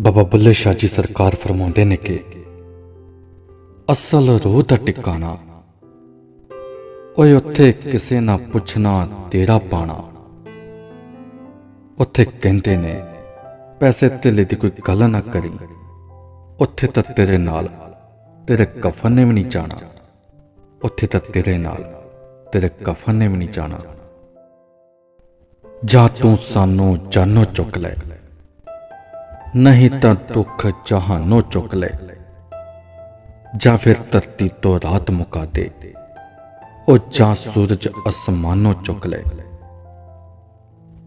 ਬਾਬਾ ਬੁੱਲੇ ਸ਼ਾਹ ਜੀ ਸਰਕਾਰ ਫਰਮਾਉਂਦੇ ਨੇ ਕਿ ਅਸਲ ਰੂਹ ਦਾ ਟਿਕਾਣਾ, ਓਏ ਉੱਥੇ ਕਿਸੇ ਨਾ ਪੁੱਛਣਾ ਤੇਰਾ ਪਾਣਾ। ਉੱਥੇ ਕਹਿੰਦੇ ਨੇ, ਪੈਸੇ ਧੇਲੇ ਦੀ ਕੋਈ ਗੱਲ ਨਾ ਕਰੀ, ਉੱਥੇ ਤਾਂ ਤੇਰੇ ਨਾਲ, ਤੇਰੇ ਕਫਨ ਨੇ ਵੀ ਨਹੀਂ ਜਾਣਾ। ਉੱਥੇ ਤਾਂ ਤੇਰੇ ਨਾਲ, ਤੇਰੇ ਕਫਨ ਨੇ ਵੀ ਨਹੀਂ ਜਾਣਾ। ਜਾਂ ਤੂੰ ਸਾਨੂੰ ਜਾਨੋਂ ਚੁੱਕ ਲੈ। ਨਹੀਂ ਤਾਂ ਦੁੱਖ ਜਹਾਨੋਂ ਚੁੱਕ ਲੈ ਜਾਂ ਫਿਰ ਧਰਤੀ ਤੋਂ ਰਾਤ ਮੁਕਾ ਦੇ। ਉਹ ਜਾਂ ਸੂਰਜ ਅਸਮਾਨੋਂ ਚੁੱਕ ਲੈ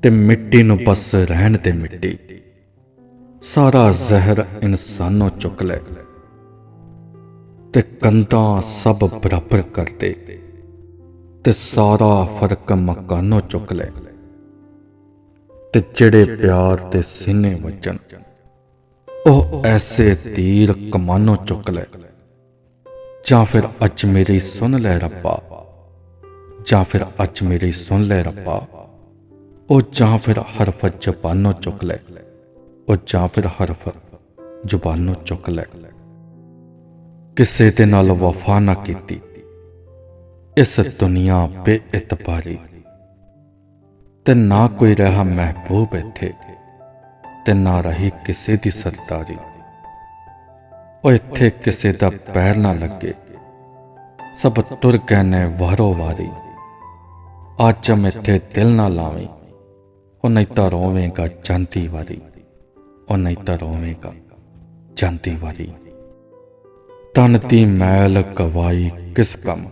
ਤੇ ਮਿੱਟੀ ਨੂੰ ਬਸ ਰਹਿਣ ਤੇ ਮਿੱਟੀ। ਸਾਰਾ ਜ਼ਹਿਰ ਇਨਸਾਨੋਂ ਚੁੱਕ ਲੈ ਤੇ ਕੰਧਾਂ ਸਭ ਬਰਾਬਰ ਕਰ ਦੇ ਤੇ ਸਾਰਾ ਫ਼ਰਕ ਮਕਾਨੋਂ ਚੁੱਕ ਲੈ ਤੇ ਜਿਹੜੇ ਪਿਆਰ ਤੇ ਸੀਨੇ ਵਜਣ ਉਹ ਐਸੇ ਤੀਰ ਕਮਾਨੋ ਚੁੱਕ ਲੈ ਜਾਂ ਫਿਰ ਅੱਜ ਮੇਰੀ ਸੁਣ ਲੈ ਰੱਬਾ ਜਾਂ ਫਿਰ ਅੱਜ ਮੇਰੀ ਸੁਣ ਲੈ ਰੱਬਾ ਉਹ ਜਾਂ ਫਿਰ ਹਰਫ ਜ਼ਬਾਨੋਂ ਚੁੱਕ ਲੈ ਉਹ ਜਾਂ ਫਿਰ ਹਰਫ ਜ਼ੁਬਾਨੋਂ ਚੁੱਕ ਲੈ ਕਿਸੇ ਦੇ ਨਾਲ ਵਫਾ ਨਾ ਕੀਤੀ ਇਸ ਦੁਨੀਆ ਬੇਇਤਬਾਰੀ ਤੇ ਨਾ ਕੋਈ ਰਹਾ ਮਹਿਬੂਬ ਇੱਥੇ ਤੇ ਨਾ ਰਹੀ ਕਿਸੇ ਦੀ ਸਰਦਾਰੀ। ਉਹ ਇੱਥੇ ਕਿਸੇ ਦਾ ਪੈਰ ਨਾ ਲੱਗੇ। ਸਭ ਤੁਰ ਗਏ ਨੇ ਵਾਰੋ ਵਾਰੀ। ਅੱਜ ਇੱਥੇ ਦਿਲ ਨਾ ਲਾਵੇਂ। ਉਹ ਨਹੀਂ ਤਾਂ ਰੋਵੇਂਗਾ ਜਾਂਦੀ ਵਾਰੀ। ਉਹ ਨਹੀਂ ਤਾਂ ਰੋਵੇਂਗਾ ਜਾਂਦੀ ਵਾਰੀ। ਤਨ ਦੀ ਮੈਲ ਕਵਾਈ ਕਿਸ ਕੰਮ?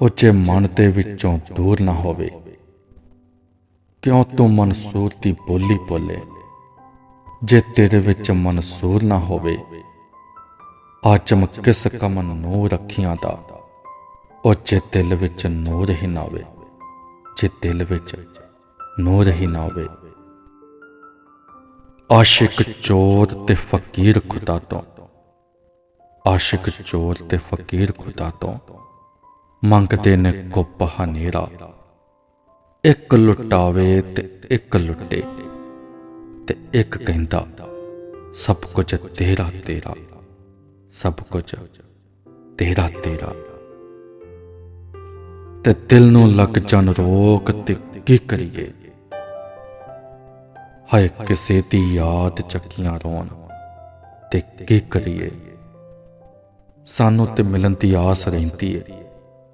ਉੱਚੇ ਮਨ ਦੇ ਵਿੱਚੋਂ ਦੂਰ ਨਾ ਹੋਵੇ। ਕਿਉਂ ਤੂੰ ਮਨਸੂਰ ਦੀ ਬੋਲੀ ਬੋਲੇ? ਜੇ ਤੇਰੇ ਵਿੱਚ ਮਨਸੂਰ ਨਾ ਹੋਵੇ ਆ ਚਮਕ ਕਿਸ ਕਮਨ ਨੂਰ ਅੱਖੀਆਂ ਦਾ? ਉਹ ਜੇ ਦਿਲ ਵਿੱਚ ਨੂਰ ਹੀ ਨਾ ਹੋਵੇ, ਜੇ ਦਿਲ ਵਿੱਚ ਨੂਰ ਹੀ ਨਾ ਹੋਵੇ। ਆਸ਼ਿਕ ਚੋਰ ਤੇ ਫਕੀਰ ਖੁਦਾ ਤੋਂ, ਆਸ਼ਿਕ ਚੋਰ ਤੇ ਫਕੀਰ ਖੁਦਾ ਤੋਂ ਮੰਗਦੇ ਨੇ ਕੁੱਪ ਹਨੇਰਾ। ਇੱਕ ਲੁਟਾਵੇ ਤੇ ਇੱਕ ਲੁੱਟੇ। ਤੇ ਇੱਕ ਕਹਿੰਦਾ, ਸਭ ਕੁਝ ਤੇਰਾ ਤੇਰਾ, ਸਭ ਕੁਝ ਤੇਰਾ ਤੇਰਾ। ਤੇ ਦਿਲ ਨੂੰ ਲੱਗ ਜਾਣ ਰੋਕ ਤੇ ਕੀ ਕਰੀਏ? ਹਾਏ, ਕਿਸੇ ਦੀ ਯਾਦ ਚੱਕੀਆਂ ਰੋਣ ਤੇ ਕੀ ਕਰੀਏ? ਸਾਨੂੰ ਤੇ ਮਿਲਣ ਦੀ ਆਸ ਰਹਿੰਦੀ ਏ,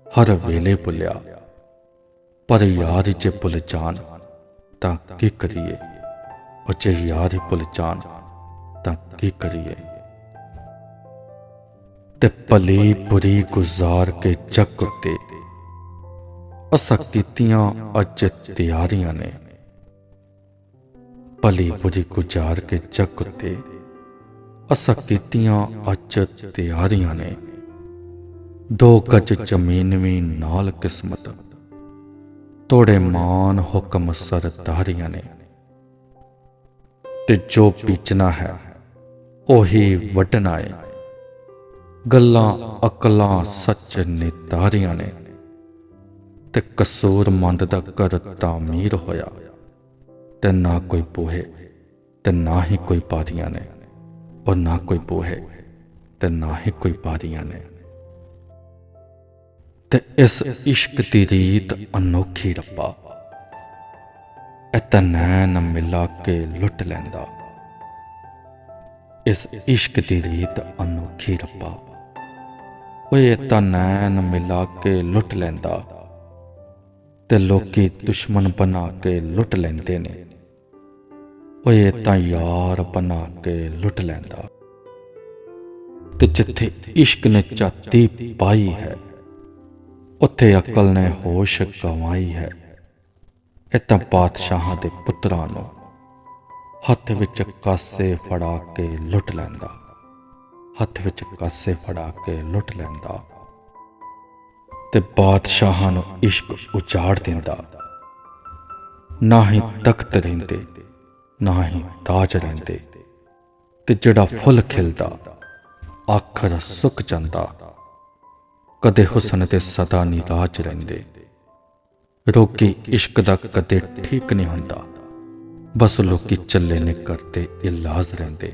ਹਰ ਵੇਲੇ ਭੁੱਲਿਆ। ਪਰ ਯਾਰ ਜੇ ਭੁੱਲ ਜਾਣ, ਤਾਂ ਕੀ ਕਰੀਏ? ਉਹ ਜੇ ਹੀ ਭੁੱਲ ਜਾਣ, ਤਾਂ ਕੀ ਕਰੀਏ? ਤੇ ਭਲੀ ਬੁਰੀ ਗੁਜ਼ਾਰ ਕੇ ਜੱਗ ਉੱਤੇ ਅਸਾਂ ਕੀਤੀਆਂ ਅੱਜ ਤਿਆਰੀਆਂ ਨੇ। ਭਲੀ ਬੁਰੀ ਗੁਜ਼ਾਰ ਕੇ ਜੱਗ ਉੱਤੇ ਅਸਾਂ ਕੀਤੀਆਂ ਅੱਜ ਤਿਆਰੀਆਂ ਨੇ। ਦੋ ਗੱਜ ਜ਼ਮੀਨ ਵੀ ਨਾਲ ਕਿਸਮਤ, ਤੋੜੇ ਮਾਨ ਹੁਕਮ ਸਰਦਾਰੀਆਂ ਨੇ। ਤੇ ਜੋ ਬੀਚਣਾ ਹੈ, ਉਹੀ ਵਟਣਾ ਹੈ ਗੱਲਾਂ ਅਕਲਾਂ ਸੱਚ ਨੇ ਤਾਰੀਆਂ ਨੇ, ਤੇ ਕਸੂਰਮੰਦ ਦਾ ਘਰ ਤਾਮੀਰ ਹੋਇਆ। ਤੇ ਨਾ ਕੋਈ ਪੋਹੇ, ਤੇ ਨਾ ਹੀ ਕੋਈ ਪਾਦੀਆਂ ਨੇ ਔਰ ਨਾ ਕੋਈ ਪੋਹੇ, ਤੇ ਨਾ ਹੀ ਕੋਈ ਪਾਦੀਆਂ ਨੇ। ਤੇ ਇਸ ਇਸ਼ਕ ਦੀ ਰੀਤ ਅਨੋਖੀ ਰੱਬਾ ਇਤਨੈਨ ਮਿਲਾ ਕੇ ਲੁੱਟ ਲੈਂਦਾ। ਇਸ ਇਸ਼ਕ ਦੀ ਰੀਤ ਅਨੋਖੀ ਰੱਬਾ। ਓਏ ਇਤਨੈਨ ਮਿਲਾ ਕੇ ਲੁੱਟ ਲੈਂਦਾ। ਤੇ ਲੋਕੀ ਦੁਸ਼ਮਣ ਬਣਾ ਕੇ ਲੁੱਟ ਲੈਂਦੇ ਨੇ। ਓਏ ਤਾਂ ਯਾਰ ਬਣਾ ਕੇ ਲੁੱਟ ਲੈਂਦਾ। ਤੇ ਜਿੱਥੇ ਇਸ਼ਕ ਨੇ ਚਾਤੀ ਪਾਈ ਹੈ, ਉੱਥੇ ਅਕਲ ਨੇ ਹੋਸ਼ ਗਵਾਈ ਹੈ। ਇਹ ਤਾਂ ਬਾਦਸ਼ਾਹਾਂ ਦੇ ਪੁੱਤਰਾਂ ਨੂੰ ਹੱਥ ਵਿੱਚ ਕਾਸੇ ਫੜਾ ਕੇ ਲੁੱਟ ਲੈਂਦਾ। ਹੱਥ ਵਿੱਚ ਕਾਸੇ ਫੜਾ ਕੇ ਲੁੱਟ ਲੈਂਦਾ ਤੇ ਬਾਦਸ਼ਾਹਾਂ ਨੂੰ ਇਸ਼ਕ ਉਜਾੜ ਦਿੰਦਾ। ਨਾ ਹੀ ਤਖਤ ਰਹਿੰਦੇ, ਨਾ ਹੀ ਤਾਜ ਰਹਿੰਦੇ ਤੇ ਜਿਹੜਾ ਫੁੱਲ ਖਿਲਦਾ, ਆਖਰ ਸੁੱਕ ਜਾਂਦਾ। ਕਦੇ ਹੁਸਨ ਤੇ ਸਦਾ ਨਿਰਾਜ ਰਹਿੰਦੇ। ਰੋਗੀ ਇਸ਼ਕ ਦਾ ਕਦੇ ਠੀਕ ਨਹੀਂ ਹੁੰਦਾ। ਬਸ ਲੋਕੀ ਚੱਲੇ ਨੇ ਕਰਤੇ ਇਲਾਜ ਰਹਿੰਦੇ।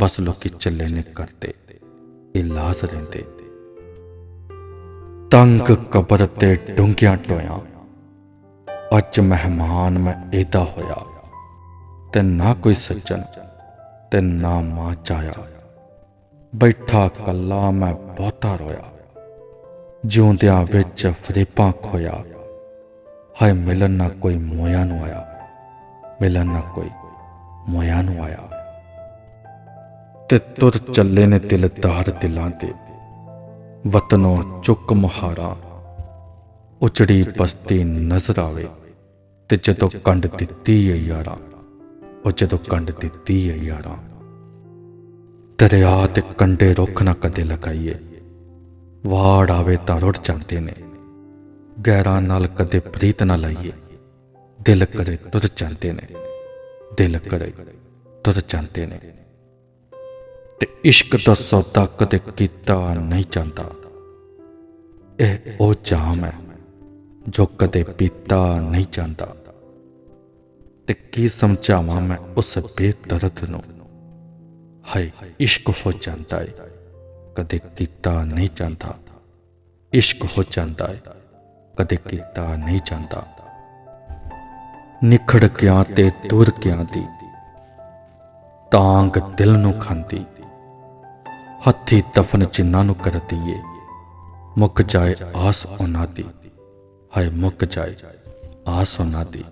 ਬਸ ਲੋਕੀ ਚੱਲੇ ਨੇ ਕਰਤੇ ਇਲਾਜ ਰਹਿੰਦੇ। ਤੰਗ ਕਬਰ ਤੇ ਡੂੰਘਿਆਂ ਟੋਇਆ। ਅੱਜ ਮਹਿਮਾਨ ਮੈਂ ਇਹਦਾ ਹੋਇਆ, ਤੇ ਨਾ ਕੋਈ ਸੱਜਣ, ਤੇ ਨਾ ਮਾਂ ਚਾਇਆ। ਬੈਠਾ ਕੱਲਾ ਮੈਂ ਬਹੁਤਾ ਰੋਇਆ। ਜਿਉਂਦਿਆਂ ਵਿੱਚ ਫਰੇਪਾਂ ਖੋਇਆ। ਹਾਏ ਮਿਲਣ ਨਾ ਕੋਈ ਮੋਇਆ ਨੂੰ ਆਇਆ ਮਿਲਣ ਨਾ ਕੋਈ ਮੋਇਆ ਨੂੰ ਆਇਆ ਤੇ ਤੁਰ ਚੱਲੇ ਨੇ ਦਿਲਦਾਰ ਦਿਲਾਂ ਤੇ। ਵਤਨੋਂ ਚੁੱਕ ਮੁਹਾਰਾ। ਉਚੜੀ ਬਸਤੀ ਨਜ਼ਰ ਆਵੇ। ਤੇ ਜਦੋਂ ਕੰਡ ਦਿੱਤੀ ਏ ਯਾਰਾਂ, ਉਹ ਜਦੋਂ ਕੰਡ ਦਿੱਤੀ ਏ ਯਾਰਾਂ। ਦਰਿਆ ਤੇ ਕੰਡੇ ਰੁੱਖ ਨਾ ਕਦੇ ਲਗਾਈਏ। ਵਾੜ ਆਵੇ ਤਾਂ ਰੁੜ ਜਾਂਦੇ ਨੇ। ਗੈਰਾਂ ਨਾਲ ਕਦੇ ਪ੍ਰੀਤ ਨਾ ਲਾਈਏ। ਦਿਲ ਕਰੇ ਤੁਰ ਜਾਂਦੇ ਨੇ। ਦਿਲ ਕਰੇ ਤੁਰ ਜਾਂਦੇ ਨੇ। ਤੇ ਇਸ਼ਕ ਦਾ ਸੌਦਾ ਕਦੇ ਕੀਤਾ ਨਹੀਂ ਜਾਂਦਾ। ਇਹ ਉਹ ਜਾਮ ਹੈ ਜੋ ਕਦੇ ਪੀਤਾ ਨਹੀਂ ਜਾਂਦਾ। ਤੇ ਕੀ ਸਮਝਾਵਾਂ ਮੈਂ ਉਸ ਬੇਦਰਦ ਨੂੰ? ਹਾਏ, ਇਸ਼ਕ ਹੋ ਜਾਂਦਾ ਹੈ ਕਦੇ ਕੀਤਾ ਨਹੀਂ ਜਾਂਦਾ। ਇਸ਼ਕ ਹੋ ਜਾਂਦਾ ਹੈ ਕਦੇ ਕੀਤਾ ਨਹੀਂ ਜਾਂਦਾ। ਨਿਖੜ ਗਿਆ ਤੇ ਤੁਰ ਗਿਆ ਦੀ। ਤਾਂਗ ਦਿਲ ਨੂੰ ਖਾਂਦੀ। ਹੱਥੀ ਦਫਨ ਜਿਨ੍ਹਾਂ ਨੂੰ ਕਰਦੀ ਏ ਮੁੱਕ ਜਾਏ ਆਸ ਉਹਨਾਂ ਦੀ। ਹਾਏ ਮੁੱਕ ਜਾਏ ਆਸ ਉਹਨਾਂ ਦੀ।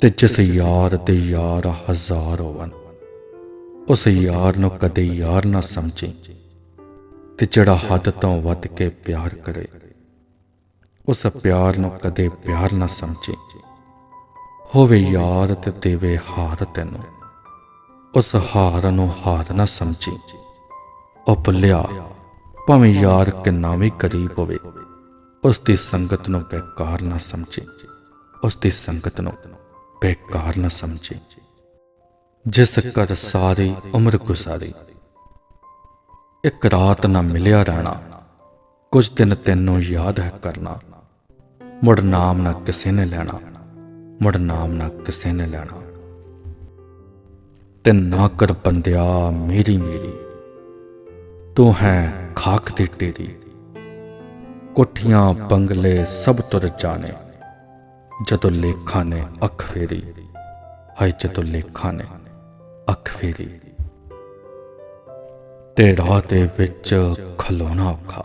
ਤੇ ਜਿਸ ਯਾਰ ਤੇ ਯਾਰ ਹਜ਼ਾਰ ਹੋਵਨ, ਉਸ ਯਾਰ ਨੂੰ ਕਦੇ ਯਾਰ ਨਾ ਸਮਝੇ। ਤੇ ਜਿਹੜਾ ਹੱਦ ਤੋਂ ਵੱਧ ਕੇ ਪਿਆਰ ਕਰੇ। ਉਸ ਪਿਆਰ ਨੂੰ ਕਦੇ ਪਿਆਰ ਨਾ ਸਮਝੇ। ਹੋਵੇ ਯਾਰ ਤੇ ਦੇਵੇ ਹਾਰ ਤੈਨੂੰ। ਉਸ ਹਾਰ ਨੂੰ ਹਾਰ ਨਾ ਸਮਝੇ। ਉਹ ਭੁੱਲਿਆ, ਭਾਵੇਂ ਯਾਰ ਕਿੰਨਾ ਵੀ ਕਰੀਬ ਹੋਵੇ, ਉਸ ਦੀ ਸੰਗਤ ਨੂੰ ਬੇਕਾਰ ਨਾ ਸਮਝੇ। ਉਸ ਦੀ ਸੰਗਤ ਨੂੰ ਬੇਕਾਰ ਨਾ ਸਮਝੇ। ਜਿਸ ਕਰ ਸਾਰੀ ਉਮਰ ਗੁਜ਼ਾਰੀ, ਇੱਕ ਰਾਤ ਨਾ ਮਿਲਿਆ ਰਹਿਣਾ, ਕੁਝ ਦਿਨ ਤੈਨੂੰ ਯਾਦ ਹੈ ਕਰਨਾ। ਮੁੜ ਨਾਮ ਨਾ ਕਿਸੇ ਨੇ ਲੈਣਾ, ਮੁੜ ਨਾਮ ਨਾ ਕਿਸੇ ਨੇ ਲੈਣਾ। ਤੇ ਨਾ ਕਰ ਬੰਦਿਆ ਮੇਰੀ ਮੇਰੀ, ਤੂੰ ਹੈ ਖਾਕ ਦੀ ਟੇਰੀ। ਕੋਠੀਆਂ ਬੰਗਲੇ ਸਭ ਤੁਰ ਜਾਣੇ, ਜਦੋਂ ਲੇਖਾਂ ਨੇ ਅੱਖ ਫੇਰੀ, ਹਾਏ ਜਦੋਂ ਲੇਖਾਂ ਨੇ ਅੱਖ ਫੇਰੀ। ਤੇ ਰਾਹ ਦੇ ਵਿੱਚ ਖਲੋਣਾ ਔਖਾ।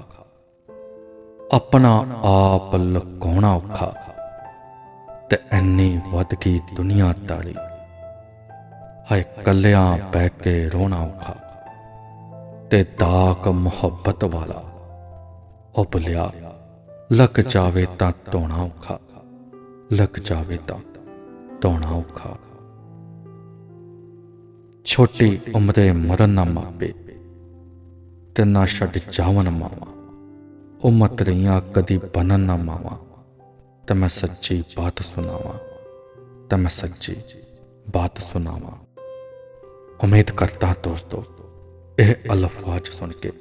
ਆਪਣਾ ਆਪ ਲੁਕਾਉਣਾ ਔਖਾ। ਤੇ ਐਨੀ ਵੱਧ ਗਈ ਦੁਨੀਆਦਾਰੀ ਹਾਏ ਕੱਲਿਆਂ ਬਹਿ ਕੇ ਰੋਣਾ ਔਖਾ। ਤੇ ਦਾਕ ਮੁਹੱਬਤ ਵਾਲਾ ਉਹ ਲੱਕ ਜਾਵੇ ਤਾਂ ਧੋਣਾ ਔਖਾ। ਲੱਕ ਜਾਵੇ ਤਾਂ ਧੋਣਾ ਔਖਾ। ਛੋਟੀ ਉਮਰੇ ਮਰਨ ਨਾ ਮਾਪੇ। ਤੇ ਨਾ ਛੱਡ ਜਾਵਨ ਮਾਵਾ। ਉਹ ਮਤਰੀਆਂ ਕਦੀ ਬਨਨ ਨਾ ਮਾਵਾ। ਤਾਂ ਮੈਂ ਸੱਚੀ ਬਾਤ ਸੁਣਾਵਾਂ। ਤਾਂ ਮੈਂ ਸੱਚੀ ਬਾਤ ਸੁਣਾਵਾਂ। ਉਮੀਦ ਕਰਦਾ ਹਾਂ ਦੋਸਤੋ, ਇਹ ਅਲਫਾਜ਼ ਸੁਣ ਕੇ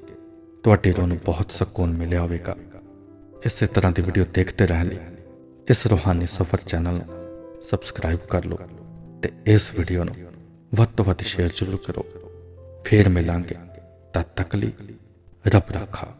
ਤੁਹਾਡੇ ਰੂਹ ਨੂੰ ਬਹੁਤ ਸਕੂਨ ਮਿਲਿਆ ਹੋਵੇਗਾ। ਇਸੇ ਤਰ੍ਹਾਂ ਦੀ ਵੀਡੀਓ ਦੇਖਦੇ ਰਹਿਣ ਲਈ ਇਸ ਰੂਹਾਨੀ ਸਫਰ ਚੈਨਲ ਨੂੰ ਸਬਸਕ੍ਰਾਈਬ ਕਰ ਲਓ ਤੇ ਇਸ ਵੀਡੀਓ ਨੂੰ ਵੱਧ ਤੋਂ ਵੱਧ ਸ਼ੇਅਰ ਜ਼ਰੂਰ ਕਰੋ। ਫੇਰ ਮਿਲਾਂਗੇ। ਤਦ ਤੱਕ ਲਈ ਰੱਬ ਰੱਖਾ।